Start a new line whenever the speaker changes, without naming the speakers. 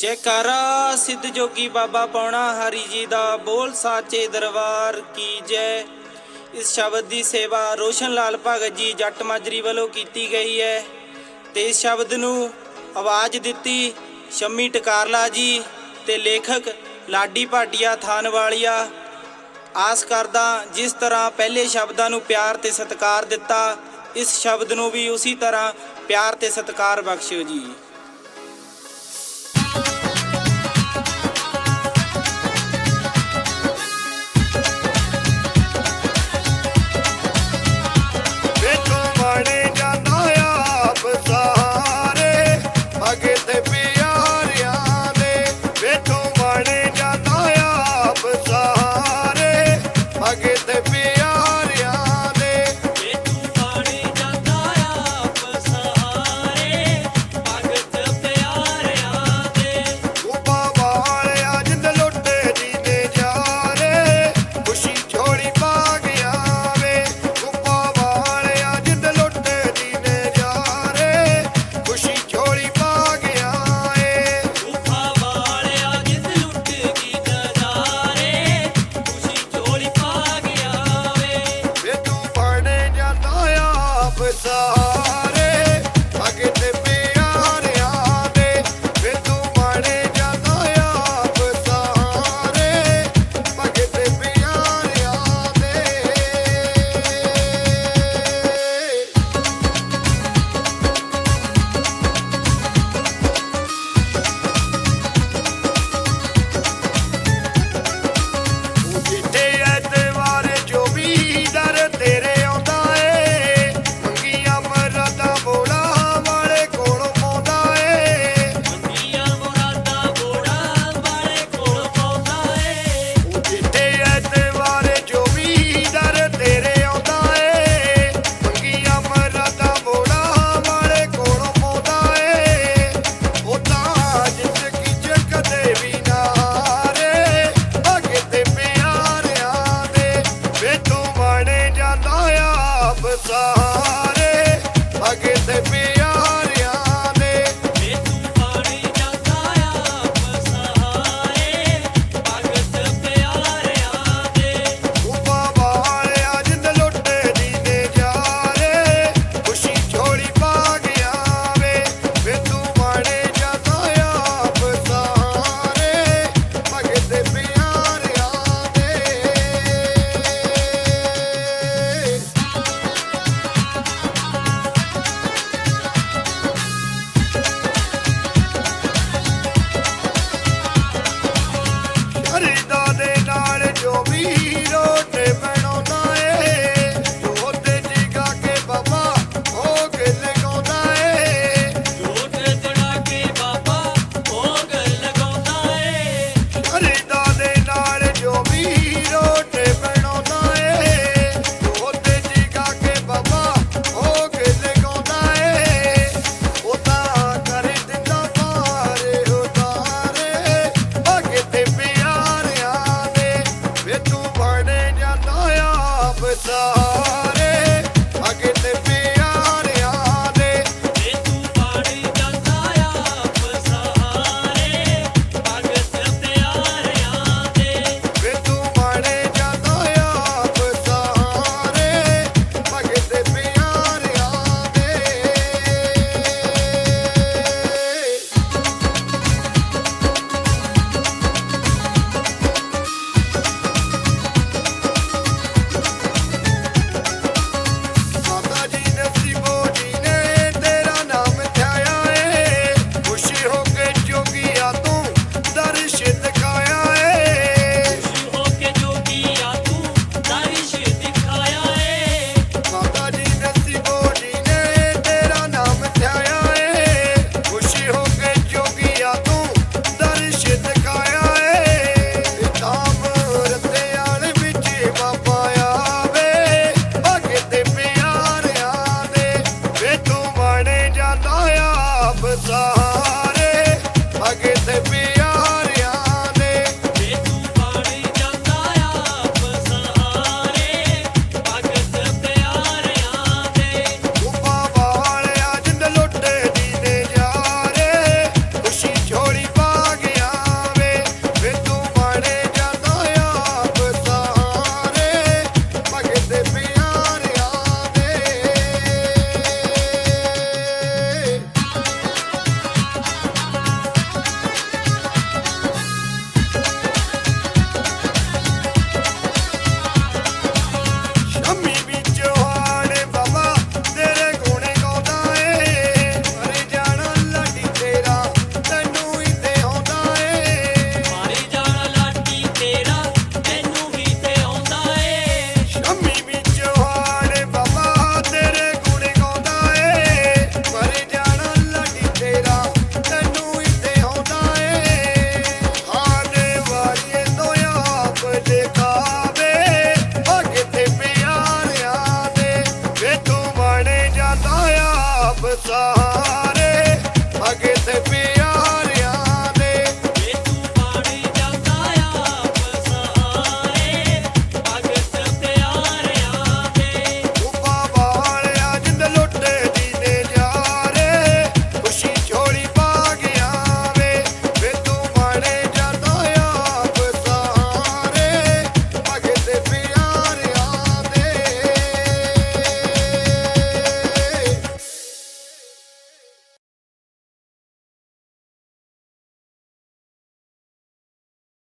ਜੈਕਾਰਾ, ਸਿੱਧ ਜੋਗੀ ਬਾਬਾ ਪਾਉਣਾ ਹਰੀ ਜੀ ਦਾ ਬੋਲ ਸਾਚੇ ਦਰਬਾਰ ਕੀ ਜੈ। ਇਸ ਸ਼ਬਦ ਦੀ ਸੇਵਾ ਰੋਸ਼ਨ ਲਾਲ ਭਗਤ ਜੀ ਜੱਟ ਮਾਜਰੀ ਵੱਲੋਂ ਕੀਤੀ ਗਈ ਹੈ। ਤੇ ਇਸ ਸ਼ਬਦ ਨੂੰ ਆਵਾਜ਼ ਦਿੱਤੀ ਸ਼ੰਮੀ ਟਕਾਰਲਾ ਜੀ ਤੇ ਲੇਖਕ ਲਾਡੀ ਭਾਟੀਆ ਥਾਨਵਾਲੀਆ। ਆਸ ਕਰਦਾ ਜਿਸ ਤਰ੍ਹਾਂ ਪਹਿਲੇ ਸ਼ਬਦਾਂ ਨੂੰ ਪਿਆਰ ਤੇ ਸਤਿਕਾਰ ਦਿੱਤਾ, ਇਸ ਸ਼ਬਦ ਨੂੰ ਵੀ ਉਸੇ ਤਰ੍ਹਾਂ ਪਿਆਰ ਤੇ ਸਤਿਕਾਰ ਬਖਸ਼ਿਓ ਜੀ।
it's a what's? free. it's all It's a.